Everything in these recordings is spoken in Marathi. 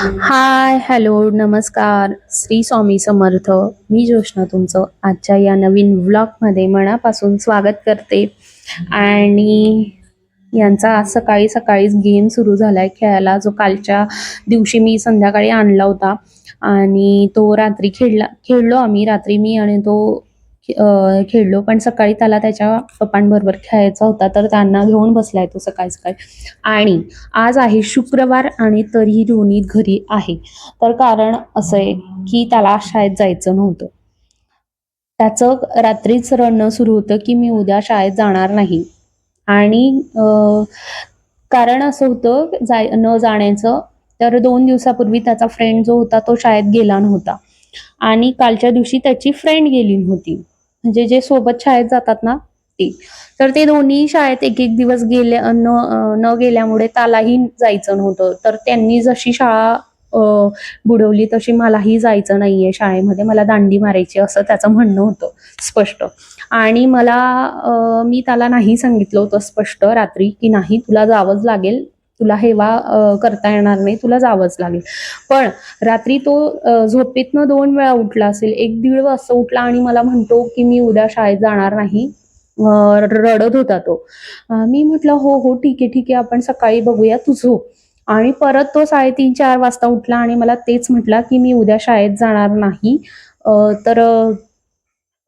हाय हॅलो नमस्कार. श्री स्वामी समर्थ. मी जोशना तुमचं आजच्या या नवीन व्लॉगमध्ये मनापासून स्वागत करते. आणि यांचा आज सकाळी सकाळीच गेम सुरू झालाय खेळायला. जो कालच्या दिवशी मी संध्याकाळी आणला होता. आणि तो रात्री खेळला खेळलो आम्ही. रात्री मी आणि तो खेळलो. पण सकाळी त्याला त्याच्या पप्पांबरोबर खेळायचा होता तर त्यांना घेऊन बसलाय तो सकाळी सकाळी. आणि आज आहे शुक्रवार आणि तरीही रोनी घरी आहे. तर कारण असं आहे की त्याला शाळेत जायचं नव्हतं. त्याचं रात्रीच रडणं सुरू होतं की मी उद्या शाळेत जाणार नाही. आणि कारण असं होतं जाय न जाण्याचं तर दोन दिवसापूर्वी त्याचा फ्रेंड जो होता तो शाळेत गेला नव्हता. आणि कालच्या दिवशी त्याची फ्रेंड गेली नव्हती. म्हणजे जे सोबत शाळेत जातात ना ते. तर ते दोन्ही शाळेत एक एक दिवस गेले न न गेल्यामुळे त्यालाही जायचं नव्हतं. तर त्यांनी जशी शाळा बुडवली तशी मलाही जायचं नाहीये शाळेमध्ये. मला दांडी मारायची असं त्याचं म्हणणं होतं स्पष्ट. आणि मला मी त्याला नाही सांगितलं होतं स्पष्ट रात्री की नाही तुला जावंच लागेल. तुला हेवा करता येणार नाही तुला जावंच लागेल. पण रात्री तो झोपेतनं दोन वेळा उठला असेल एक दीड वाजता उठला आणि मला म्हणतो की मी उद्या शाळेत जाणार नाही रडत होता तो. मी म्हटलं हो हो ठीक आहे ठीक आहे आपण सकाळी बघूया तू झोप आणि परत तो साडेतीन चार वाजता उठला आणि मला तेच म्हटला की मी उद्या शाळेत जाणार नाही तर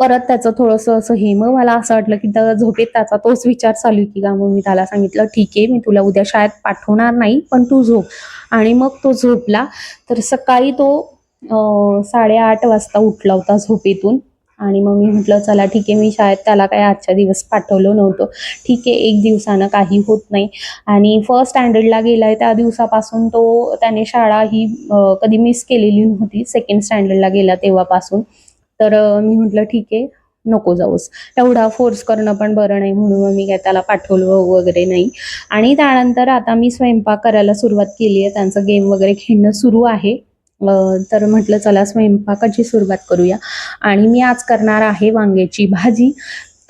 परत त्याचं थोडंसं असं हे मग मला असं वाटलं की त्या झोपेत त्याचा तोच विचार चालू की का मग मी त्याला सांगितलं ठीक आहे मी तुला उद्या शाळेत पाठवणार नाही पण तू झोप. आणि मग तो झोपला. तर सकाळी तो साडेआठ वाजता उठला होता झोपेतून. आणि मग मी म्हटलं चला ठीक आहे मी शाळेत त्याला काय आजच्या दिवस पाठवलं नव्हतं. ठीक आहे एक दिवसानं काही होत नाही. आणि फर्स्ट स्टँडर्डला गेलाय त्या दिवसापासून तो त्याने शाळा ही कधी मिस केलेली नव्हती. सेकंड स्टँडर्डला गेला तेव्हापासून. तर मी म्हटलं ठीक आहे नको जाऊस. एवढा फोर्स करणं पण बरं नाही म्हणून मग मी काय त्याला पाठवलं वगैरे नाही. आणि त्यानंतर आता मी स्वयंपाक करायला सुरुवात केली आहे त्यांचं गेम वगैरे खेळणं सुरू आहे. तर म्हटलं चला स्वयंपाकाची सुरुवात करूया. आणि मी आज करणार आहे वांग्याची भाजी.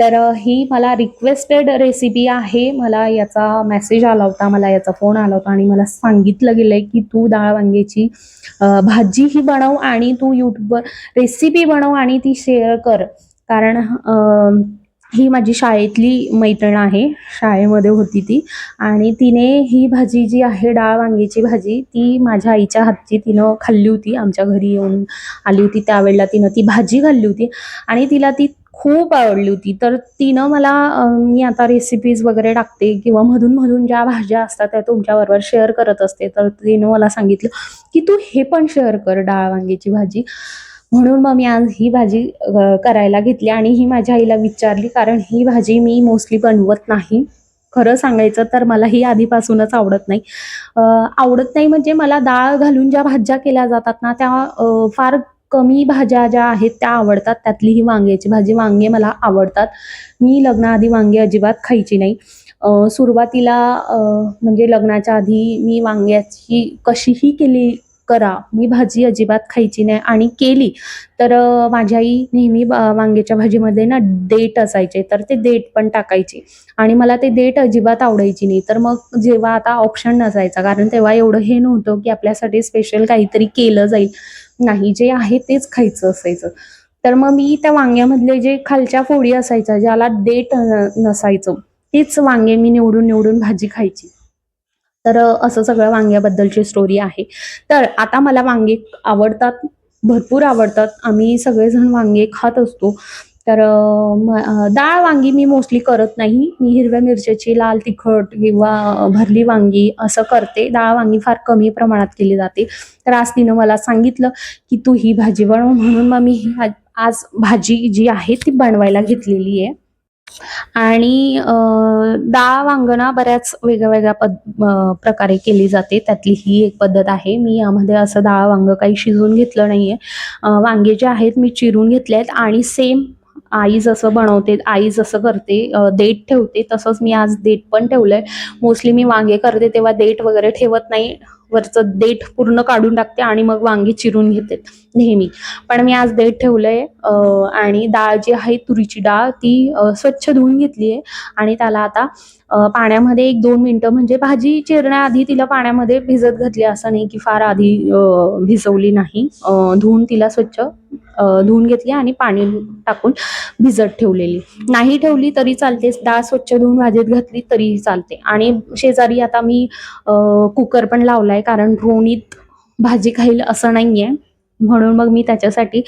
तर ही मला रिक्वेस्टेड रेसिपी आहे. मला याचा मेसेज आला होता मला याचा फोन आला होता आणि मला सांगितलं गेलं आहे की तू डाळ वांग्याची भाजी ही बनव आणि तू यूट्यूबवर रेसिपी बनव आणि ती शेअर कर. कारण ही माझी शाळेतली मैत्रीण आहे. शाळेमध्ये होती ती. आणि तिने ही भाजी जी आहे डाळ वांग्याची भाजी ती माझ्या आईच्या हातची तिनं खाल्ली होती. आमच्या घरी येऊन आली होती. त्यावेळेला तिनं ती भाजी खाल्ली होती. आणि तिला ती खूप आवडली होती. तर तिनं मला मी आता रेसिपीज वगैरे टाकते किंवा मधून मधून ज्या भाज्या असतात त्या तुमच्याबरोबर शेअर करत असते. तर तिनं मला सांगितलं की तू हे पण शेअर कर डाळ वांग्याची भाजी. म्हणून मग मी आज ही भाजी करायला घेतली आणि ही माझ्या आईला विचारली. कारण ही भाजी मी मोस्टली बनवत नाही. खरं सांगायचं तर मला ही आधीपासूनच आवडत नाही. आवडत नाही म्हणजे मला डाळ घालून ज्या भाज्या केल्या जातात ना त्या फार कमी भाज्या ज्या आहेत त्या आवडतात. त्यातली ही वांग्याची भाजी. वांगे मला आवडतात. मी लग्नाआधी वांगे अजिबात खायची नाही. सुरुवातीला म्हणजे लग्नाच्या आधी मी वांग्याची कशीही केली करा मी भाजी अजिबात खायची नाही. आणि केली तर माझी आई नेहमी वांग्याच्या भाजीमध्ये ना देठ असायचे. तर ते देठ पण टाकायचे. आणि मला ते देठ अजिबात आवडायची नाही. तर मग जेव्हा आता ऑप्शन नसायचा कारण तेव्हा एवढं हे नव्हतं की आपल्यासाठी स्पेशल काहीतरी केलं जाईल. नाही जे आहे तेच खायचं असायचं. तर मग मी त्या वांग्यामधले जे खालच्या फोडी असायच्या ज्याला देठ नसायचं तीच वांगे मी निवडून निवडून भाजी खायची. तर असं सगळं वांग्याबद्दलची स्टोरी आहे. तर आता मला वांगे आवडतात भरपूर आवडतात. आम्ही सगळेजण वांगे खात असतो. तर डाळ वांगी मी मोस्टली करत नाही. मी हिरव्या मिरच्याची लाल तिखट किंवा भरली वांगी असं करते. डाळ वांगी फार कमी प्रमाणात केली जाते. तर आज तिनं मला सांगितलं की तू ही भाजी बनव म्हणून मग मी ही आज भाजी जी आहे ती बनवायला घेतलेली आहे. आणि डाळ वांगणा बऱ्याच वेगळ्या वेगळ्या पद प्रकारे केली जाते. त्यातली ही एक पद्धत आहे. मी यामध्ये असं डाळ वांग काही शिजवून घेतलं नाहीये. वांगे जे आहेत मी चिरून घेतले आहेत आणि सेम आई जसं बनवते आई जसं करते देठ ठेवते तसंच मी आज देठ पण ठेवलंय. मोस्टली मी वांगे करते तेव्हा देठ वगैरे ठेवत नाही. वरचं देठ पूर्ण काढून टाकते आणि मग वांगी चिरून घेते नेहमी. पण मी आज देठ ठेवलंय आणि डाळ जी आहे तुरीची डाळ ती स्वच्छ धुवून घेतली आहे. आणि त्याला आता पाण्यामध्ये एक दोन मिनटं म्हणजे भाजी चिरण्याआधी तिला पाण्यामध्ये भिजत घातली असं नाही की फार आधी भिजवली नाही. धुवून तिला स्वच्छ धुवून घेतली आणि पाणी टाकून भिजत ठेवलेली. नाही ठेवली तरी चालते. डाळ स्वच्छ धुवून भाजीत घातली तरीही चालते. आणि शेजारी आता मी कुकर पण लावलाय कारण रोणीत भाजी खाईल असं नाहीये. म्हणून मग मी त्याच्यासाठी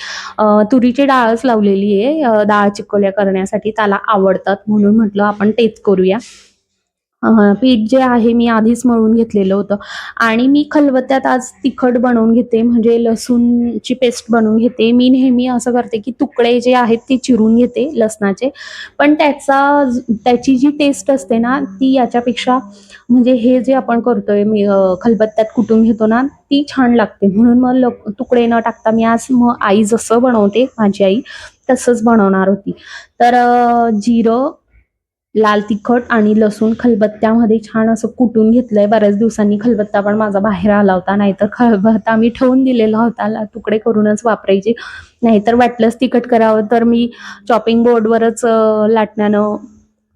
तुरीची डाळच लावलेली आहे डाळ चिकोल्या करण्यासाठी त्याला आवडतात म्हणून म्हटलं आपण तेच करूया. पीठ जे आहे मी आधीच मळून घेतलेलं होतं. आणि मी खलबत्त्यात आज तिखट बनवून घेते म्हणजे लसूणची पेस्ट बनवून घेते. मी नेहमी असं करते की तुकडे जे आहेत ते चिरून घेते लसणाचे. पण त्याचा त्याची जी टेस्ट असते ना ती याच्यापेक्षा म्हणजे हे जे आपण करतोय मी खलबत्त्यात कुटून घेतो ना ती छान लागते. म्हणून मग ल तुकडे न टाकता मी आज मग आई जसं बनवते माझी आई तसंच बनवणार होती. तर जिरं लाल तिखट आणि लसूण खलबत्त्यामध्ये छान असं कुटून घेतलंय. बऱ्याच दिवसांनी खलबत्ता पण माझा बाहेर आला होता. नाहीतर खलबत्ता मी ठेवून दिलेला होता. ला- तुकडे करूनच वापरायचे. नाहीतर वाटलंच तिखट करावं. तर मी चॉपिंग बोर्डवरच लाटण्यानं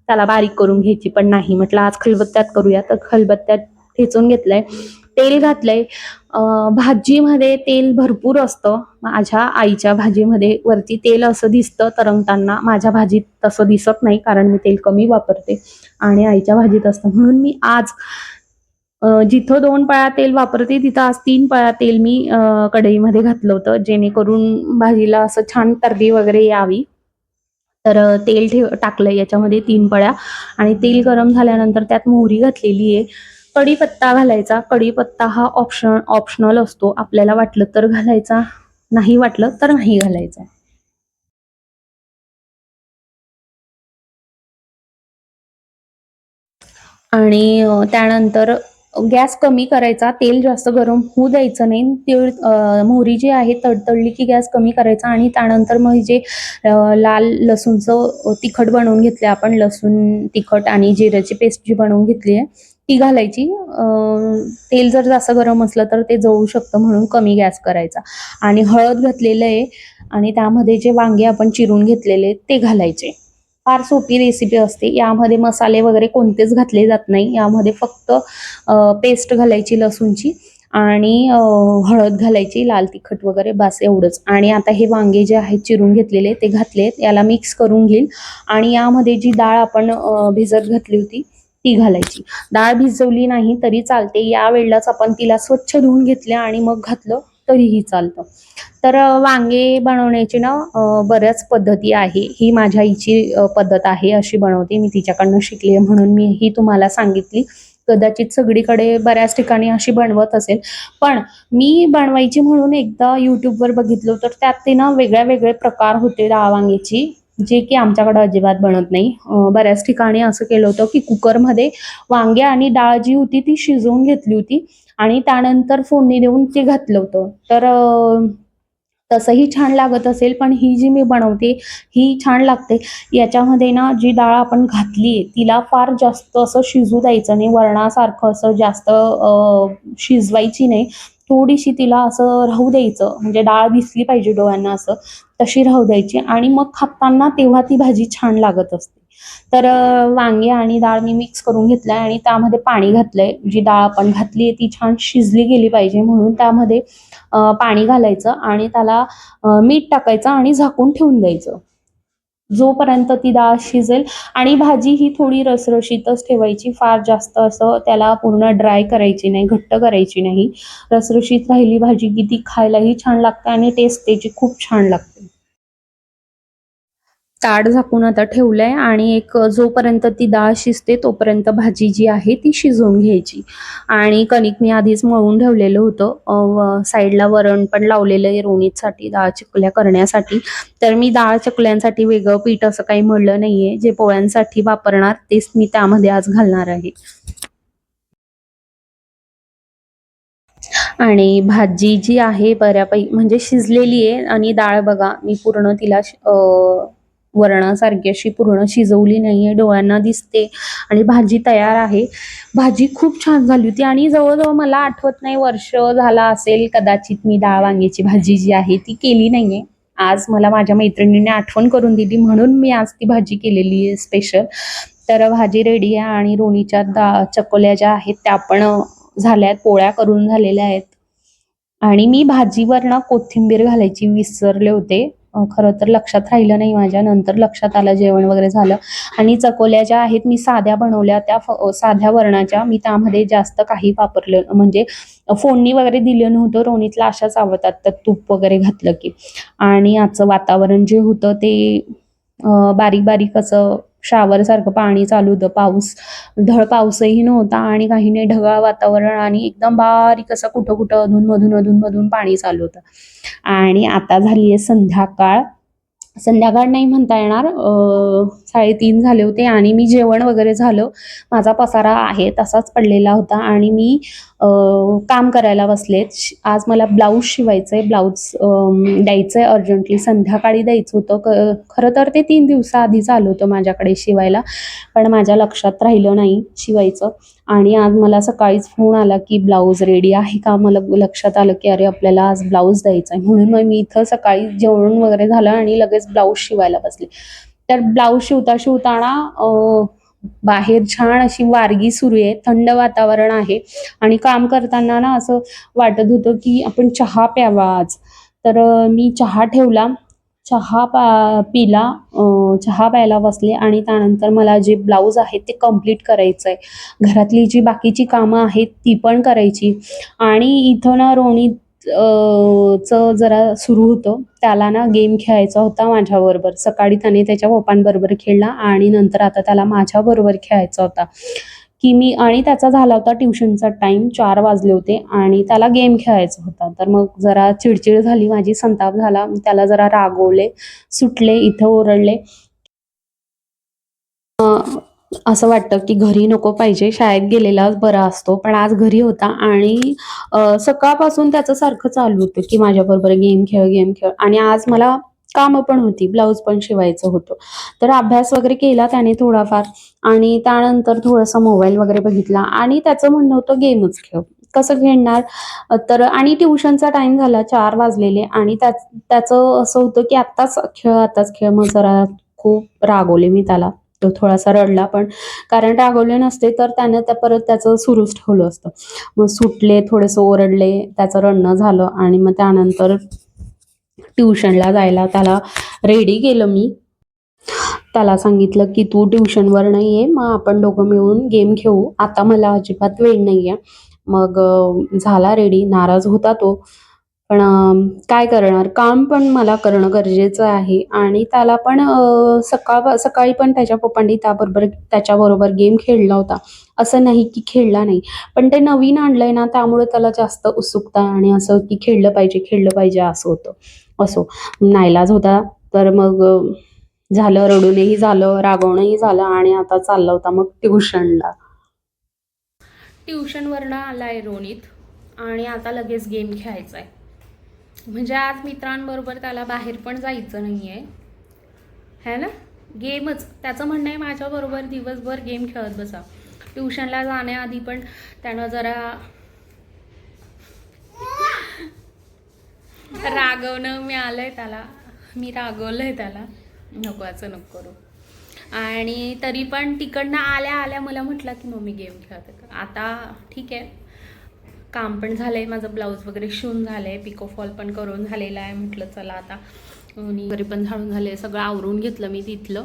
त्याला बारीक करून घ्यायची पण नाही. म्हटलं आज खलबत्त्यात करूया. तर खलबत्त्यात ठेचून घेतलंय. तेल घातलंय. भाजीमध्ये तेल भरपूर असतं. माझ्या आईच्या भाजीमध्ये वरती तेल असं दिसतं तरंगताना. माझ्या भाजीत तसं दिसत नाही कारण मी तेल कमी वापरते. आणि आईच्या भाजीत असतं. म्हणून मी आज जिथं दोन पळ्या तेल वापरते तिथं आज तीन पळ्या तेल मी कढईमध्ये घातलं होतं. जेणेकरून भाजीला असं छान तरबी वगैरे यावी. तर तेल ठेव टाकलंय. याच्यामध्ये तीन पळ्या. आणि तेल गरम झाल्यानंतर त्यात मोहरी घातलेली आहे. कढीपत्ता घालायचा. कढीपत्ता हा ऑप्शन ऑप्शनल असतो. आपल्याला वाटलं तर घालायचा नाही वाटलं तर नाही घालायचा. आणि त्यानंतर गॅस कमी करायचा. तेल जास्त गरम होऊ द्यायचं नाही. तीळ मोहरी जी आहे तडतडली की गॅस कमी करायचा आणि त्यानंतर मग जे लाल लसूणचं तिखट बनवून घेतलं आपण लसूण तिखट आणि जिऱ्याची पेस्ट जी बनवून घेतली आहे ती घालायची. तेल जर जास्त गरम असलं तर ते जळू शकतं म्हणून कमी गॅस करायचा. आणि हळद घातलेलं आहे आणि त्यामध्ये जे वांगे आपण चिरून घेतलेले आहेत ते घालायचे. फार सोपी रेसिपी असते. यामध्ये मसाले वगैरे कोणतेच घातले जात नाही. यामध्ये फक्त पेस्ट घालायची लसूणची आणि हळद घालायची लाल तिखट वगैरे बस एवढंच. आणि आता हे वांगे जे आहेत चिरून घेतलेले ते घातलेत. याला मिक्स करून घेईल. आणि यामध्ये जी डाळ आपण भिजत घातली होती ती घालायची. डाळ भिजवली नाही तरी चालते. या वेळेलाच आपण तिला स्वच्छ धुवून घेतलं आणि मग घातलं तरीही चालतं. तर वांगे बनवण्याची ना बऱ्याच पद्धती आहे. ही माझ्या आईची पद्धत आहे. अशी बनवते. मी तिच्याकडनं शिकली आहे म्हणून मी ही तुम्हाला सांगितली. कदाचित सगळीकडे बऱ्याच ठिकाणी अशी बनवत असेल. पण मी बनवायची म्हणून एकदा युट्यूबवर बघितलं तर त्यात ते ना वेगळ्या वेगळे प्रकार होते डाळ वांग्याची. जे की आमच्याकडे अजिबात बनत नाही. बऱ्याच ठिकाणी असं केलं होतं की कुकरमध्ये वांगे आणि डाळ जी होती ती शिजवून घेतली होती आणि त्यानंतर फोडणी देऊन ते घातलं होतं. तर तसंही छान लागत असेल पण ही जी मी बनवते ही छान लागते. याच्यामध्ये ना जी डाळ आपण घातली आहे तिला फार जास्त असं शिजू द्यायचं नाही. वरणासारखं असं जास्त शिजवायची नाही. थोडीशी तिला असं राहू द्यायचं. म्हणजे डाळ दिसली पाहिजे डोळ्यांना असं. तशी राहू द्यायची. आणि मग खाताना तेव्हा ती भाजी छान लागत असते. तर वांगे आणि डाळ मी मिक्स करून घेतलंय आणि त्यामध्ये पाणी घातलंय. जी डाळ आपण घातली आहे ती छान शिजली गेली पाहिजे म्हणून त्यामध्ये पाणी घालायचं आणि त्याला मीठ टाकायचं आणि झाकून ठेवून द्यायचं. जोपर्यंत ती डाळ शिजेल आणि भाजी ही थोडी रसरशीतच ठेवायची फार जास्त असं त्याला पूर्ण ड्राय करायची नाही घट्ट करायची नाही. रसरशीत राहिली भाजी की ती खायलाही छान लागते आणि टेस्ट त्याची खूप छान लागते. ताड झाकून आता ठेवलंय आणि एक जोपर्यंत ती डाळ शिजते तोपर्यंत भाजी जी आहे ती शिजवून घ्यायची. आणि कणिक मी आधीच मळून ठेवलेलं होतं. साईडला वरण पण लावलेलं आहे रोणीसाठी डाळ चिकल्या करण्यासाठी. तर मी डाळ चकल्यांसाठी वेगळं पीठ असं काही म्हणलं नाहीये. जे पोळ्यांसाठी वापरणार तेच मी त्यामध्ये आज घालणार आहे. आणि भाजी जी आहे बऱ्यापैकी म्हणजे शिजलेली आहे आणि डाळ बघा मी पूर्ण तिला वरणासारखी अशी पूर्ण शिजवली नाहीये डोळ्यांना दिसते आणि भाजी तयार आहे. भाजी खूप छान झाली होती आणि जवळजवळ मला आठवत नाही वर्ष झाला असेल कदाचित मी डाळ वांग्याची भाजी जी आहे ती केली नाहीये. आज मला माझ्या मैत्रिणीने आठवण करून दिली म्हणून मी आज ती भाजी केलेली आहे स्पेशल तर भाजी रेडी आहे आणि रोणीच्या दा चकोल्या ज्या आहेत त्या पण झाल्या आहेत पोळ्या करून झालेल्या आहेत. आणि मी भाजीवर ना कोथिंबीर घालायची विसरले होते. खरं तर लक्षात राहिलं नाही माझ्या. नंतर लक्षात आलं जेवण वगैरे झालं. आणि चकोल्या ज्या आहेत मी साध्या बनवल्या. त्या साध्या वरणाच्या मी त्यामध्ये जास्त काही वापरलं म्हणजे फोडणी वगैरे दिलं नव्हतं. रोणीतला अशाच आवडतात. तर तूप वगैरे घातलं की. आणि आजचं वातावरण जे होतं ते बारीक बारीक असं शावर सारखं पाणी चालू होतं. पाऊस ढळ पाऊसही नव्हता आणि काही नाही ढगाळ वातावरण आणि एकदम बारीक असं कुठं कुठं अधून मधून अधून मधून पाणी चालू होतं. आणि आता झाली आहे संध्याकाळ. संध्याकाळ नाही म्हणता येणार साडेतीन झाले होते आणि मी जेवण वगैरे झालं. माझा पसारा आहे तसाच पडलेला होता आणि मी काम करायला बसले आज मला ब्लाऊज शिवायचं आहे ब्लाऊज द्यायचं आहे अर्जंटली संध्याकाळी द्यायचं होतं. क खरं तर ते तीन दिवसाआधीच आलं होतं माझ्याकडे शिवायला. पण माझ्या लक्षात राहिलं नाही शिवायचं. आणि आज मला सकाळीच फोन आला की ब्लाऊज रेडी आहे का? मला लक्षात आलं की अरे आपल्याला आज ब्लाऊज द्यायचा आहे म्हणून मग मी इथं सकाळी जेवण वगैरे झालं आणि लगेच ब्लाऊज शिवायला बसले. तर ब्लाऊज शिवता शिवताना बाहेर छान अशी वारगी सुरू आहे थंड वातावरण आहे. आणि काम करताना ना असं वाटत होतं की आपण चहा प्यावा आज. तर मी चहा ठेवला. चहा पा पिला. चहा प्यायला बसले आणि त्यानंतर मला जे ब्लाऊज आहेत ते कंप्लीट करायचं आहे घरातली जी बाकीची कामं आहेत ती पण करायची. आणि इथं ना रोणी चं जरा सुरू होतं. त्याला ना गेम खेळायचा होता माझ्याबरोबर. सकाळी त्याने त्याच्या पप्पांबरोबर खेळला आणि नंतर आता त्याला माझ्याबरोबर खेळायचा होता. की मी आणि त्याचा झाला होता ट्युशनचा टाईम चार वाजले होते आणि त्याला गेम खेळायचा होता. तर मग जरा चिडचिड झाली माझी संताप झाला. मी त्याला जरा रागवले सुटले इथं ओरडले. असं वाटतं की घरी नको पाहिजे. शाळेत गेलेलाच बरा असतो. पण आज घरी होता आणि सकाळपासून त्याचं सारखं चालू होतं की माझ्याबरोबर गेम खेळ गेम खेळ. आणि आज मला कामं पण होती ब्लाऊज पण शिवायचं होतं. तर अभ्यास वगैरे केला त्याने थोडाफार आणि त्यानंतर थोडासा मोबाईल वगैरे बघितला आणि त्याचं म्हणणं होतं गेमच खेळ. कसं खेळणार? तर आणि ट्युशनचा टाइम झाला चार वाजलेले आणि त्या त्याचं असं होतं की आत्ताच खेळ आत्ताच खेळ. मग जरा खूप रागवले मी त्याला. तो थोडासा रडला पण कारण रागवले नसते तर त्यानं त्या परत त्याचं सुरूच ठेवलं असतं. मग सुटले थोडेसे ओरडले त्याचं रडणं झालं आणि मग त्यानंतर ट्युशनला जायला त्याला रेडी केलं मी. त्याला सांगितलं की तू ट्युशनवर नाही आहे मग आपण दोघं मिळून गेम खेळू. आता मला अजिबात वेळ नाही आहे मग झाला रेडी नाराज होता तो. पण काय करणार? काम पण मला करणं गरजेचं आहे आणि त्याला पण सकाळ सकाळी पण त्याच्या पप्पांनी त्याबरोबर त्याच्याबरोबर गेम खेळला होता. असं नाही की खेळला नाही. पण ते नवीन आणलंय ना त्यामुळे त्याला जास्त उत्सुकता आणि असं की खेळलं पाहिजे खेळलं पाहिजे असं होतं. असो. नाईलाज होता तर मग झालं रडूनही झालं रागवणंही झालं आणि आता चालला होता मग ट्युशनला. ट्युशनवरनं आलाय रोनित आणि आता लगेच गेम खेळायचा आहे म्हणजे आज मित्रांबरोबर त्याला बाहेर पण जायचं नाही आहे है ना? गेमच त्याचं म्हणणं आहे माझ्याबरोबर दिवसभर गेम खेळत बसा. ट्युशनला जाण्याआधी पण त्यानं जरा रागवणं मिळालं आहे त्याला. मी रागवलं आहे त्याला. नको असं नको करू. आणि तरी पण तिकडनं आल्या आल्या मला म्हटलं की मम्मी गेम खेळत. आता ठीक आहे. काम पण झालंय माझं ब्लाऊज वगैरे शिवून झालंय पिको फॉल पण करून झालेला आहे. म्हटलं चला आता घरी पण झाडून झाले सगळं आवरून घेतलं मी तिथलं.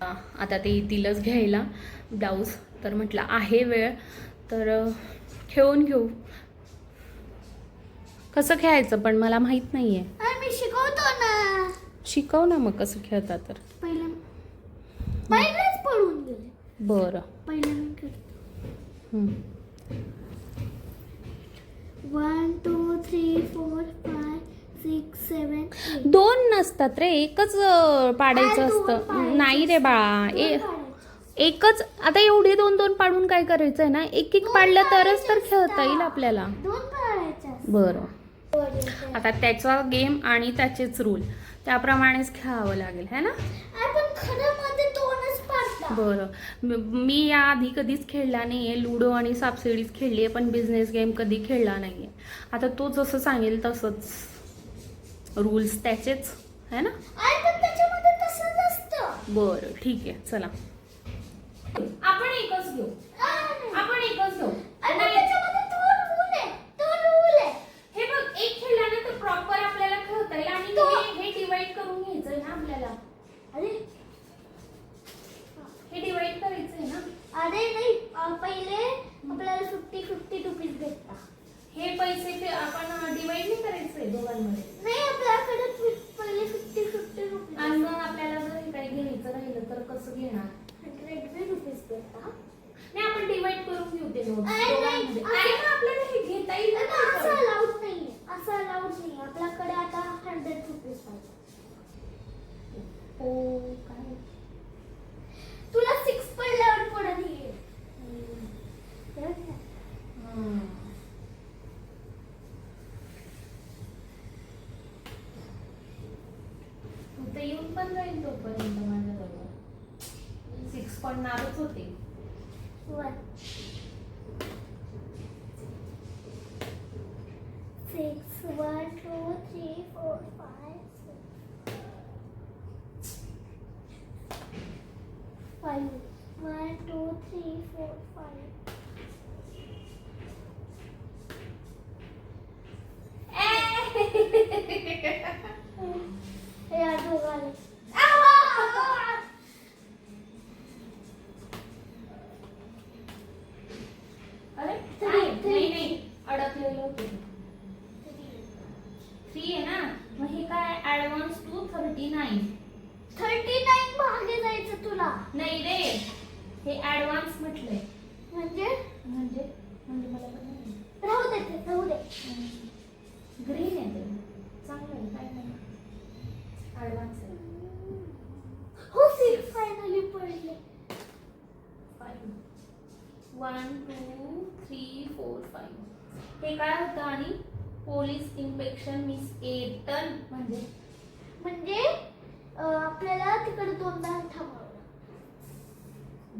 आता ते येतीलच घ्यायला ब्लाऊज. तर म्हटलं आहे वेळ. तर खेळून घेऊ. कसं खेळायचं पण मला माहीत नाही आहे शिकवतो ना. शिकव ना मग कसं खेळता तर. पहिलं गेले. बरं. पहिलं. One two three four five six seven दोन नसतात रे एकच अ, पाडायचं दोन असतं. पाडायचे नाही रे बाळा ए एकच आता एवढे दोन दोन पाडून काय करायचं आहे ना? एक एक पाडलं तरच तर खेळता येईल आपल्याला. दोन पाडायचे बरं. आता त्याचा गेम आणि त्याचेच रूल त्याप्रमाणेच खेळावं लागेल है ना? खरं मध्ये बरं. म- या आधी कधीच खेळला नाही आहे लुडो आणि सापसिडीज खेळली आहे पण बिझनेस गेम कधी खेळला नाही आहे आता तो जसं सांगेल तसंच. रूल्स त्याचेच है ना? बरं ठीक आहे चला. आपण एकच घेऊ. आपण एकच घेऊ पण त्याच्यामध्ये तो रूल आहे तो रूल आहे हे बघ एक खेळल्यानंतर प्रॉपर आपल्याला खेळता येईल आणि तो- हे- हे डिवाइड करून घ्यायचंय ना आपल्याला अरे हे डिवाइड करायचंय ना अरे नाही अं, पहिले आपल्याला फिफ्टी फिफ्टी रुपीज भेटतात हे पैसे ते आपण डिवाइड नाही करायचंय दोघांमध्ये नाही आपल्याकडे फि- पहिले फिफ्टी फिफ्टी रुपीज आणि मग आपल्याला जर हे काही घ्यायचं राहिलं तर कसं घेणार हंड्रेड रुपीज भेटतात नाही आपण डिवाइड करून घेऊ ते notes अरे नाही, दोघांमध्ये. अरे- अरे मग आपल्याला हे घेता येईल नाही, ना असं पण. अलाउड नाहीये असं अलाउड नाही आपल्याकडे आता हंड्रेड रुपीज पाहिजे ओ काय तुला सिक्स पडल्यावर पुढे नाही हं. तू तर येऊन पण राहील तोपर्यंत माझ्याबरोबर सिक्स पडणारच होते one six one two three four five five one two three four five या दोघाले अरे Three, नाही three. नाही, नाही अडकलेलं होते थ्री आहे ना मग हे काय advance to thirty nine thirty nine मागे जायचं तुला नाही रे हे ऍडव्हान्स म्हटलंय म्हणजे म्हणजे म्हणजे मला पण नाही माहिती. राहू दे ते राहू दे ग्रीन आहे ते चांगलं आहे काय नाही ऍडव्हान्स आहे हो सिक्स फायनली पडले five one two three four five हे काय होतं आणि पोलीस इन्स्पेक्शन मिस एटन म्हणजे? म्हणजे आपल्याला तिकडे दोनदा थांबावं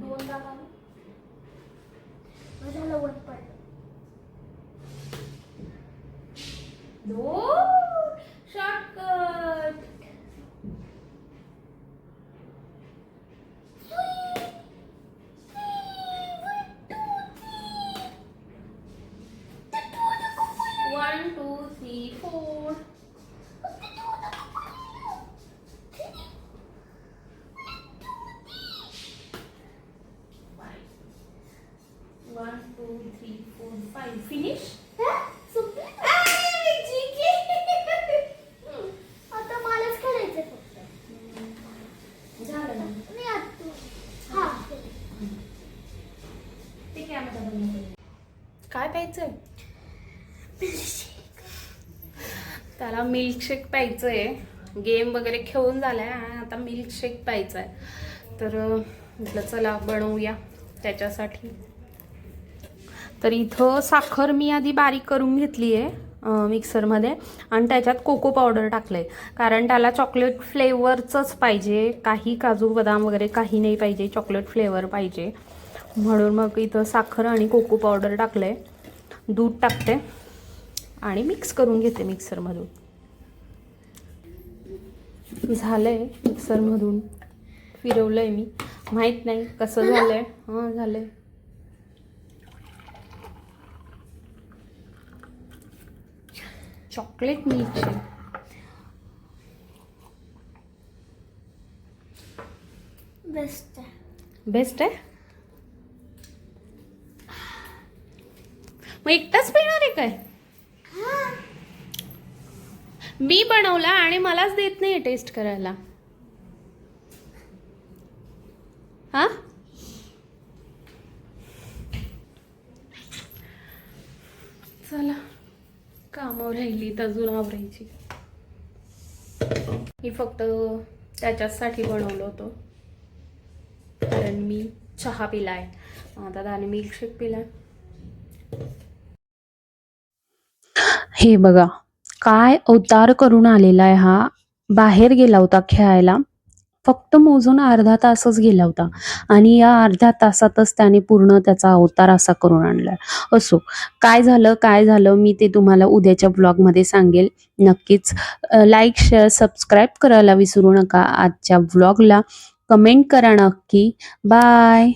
दोन जागा मग झालं वन पडलं दो one two three four one two three four five finish आता मलाच खेळायचं फक्त. झालं ना? नाही आता तू हा. ते करू. काय प्यायचंय? मिल्कशेक प्यायचं आहे गेम वगैरे खेळून झाला आणि आता मिल्कशेक प्यायचा आहे तर म्हटलं चला बनवूया त्याच्यासाठी. तर इथं साखर मी आधी बारीक करून घेतली आहे मिक्सरमध्ये आणि त्याच्यात कोको पावडर टाकलं आहे कारण त्याला चॉकलेट फ्लेवरचंच पाहिजे. काही काजू बदाम वगैरे काही नाही पाहिजे. चॉकलेट फ्लेवर पाहिजे. म्हणून मग इथं साखर आणि कोको पावडर टाकलं आहे दूध टाकते. आणि मिक्स करून घेते मिक्सरमधून झालं आहे मिक्सरमधून. फिरवलं आहे मी. माहीत नाही कसं झालं आहे हां झालं आहे चॉकलेट मिल्कशेक. बेस्ट आहे. बेस्ट आहे? मग एकटाच पिणार आहे काय? मी बनवला आणि मलाच देत नाही टेस्ट करायला. हा? चला. कामावर राहिली अजून आवरायची. मी फक्त त्याच्याचसाठी बनवलं होतं. कारण मी चहा पिलाय. आता दाने मिल्कशेक पिलाय. हे बघा काय अवतार करून आलेला आहे हा? बाहेर गेला होता खेळायला. फक्त मोजून अर्धा तासच गेला होता. आणि या अर्ध्या तासातच त्याने पूर्ण त्याचा अवतार असा करून आणलाय. असो काय झालं काय झालं मी ते तुम्हाला उद्याच्या ब्लॉगमध्ये सांगेल. नक्कीच लाईक शेअर सबस्क्राईब करायला विसरू नका आजच्या ब्लॉगला. कमेंट करा नक्की. बाय